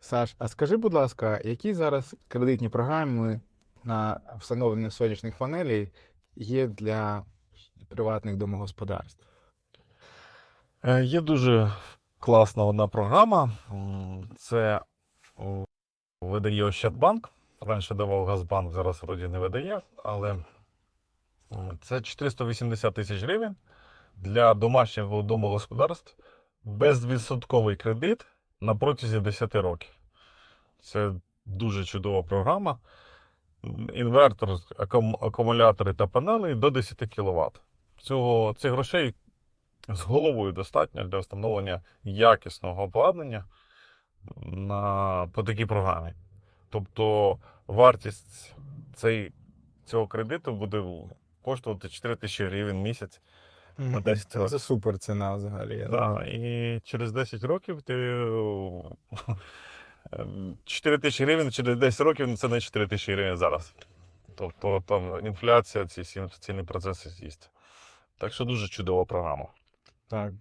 Саш, а скажи, будь ласка, які зараз кредитні програми на встановлення сонячних панелей є для приватних домогосподарств? Е, Є дуже класна одна програма. Це видає Ощадбанк. Раніше давав Газбанк, зараз вроді не видає, але це 480 тисяч гривень для домашніх домогосподарств безвідсотковий кредит на протязі 10 років. Це дуже чудова програма. Інвертор, акум- акумулятори та панелі до 10 кВт. Цього, цих грошей з головою достатньо для встановлення якісного обладнання на, по такій програмі. Тобто вартість цей, цього кредиту буде коштувати 4 тисячі гривень місяць на 10 Це супер ціна взагалі. Так, Да, і через 10 років ти. е, 4 тисячі гривень через 10 років ну, це не 4 тисячі гривень зараз. Тобто там інфляція, ці всі інфляційні процеси з'їсть. Так що дуже чудова програма. Так,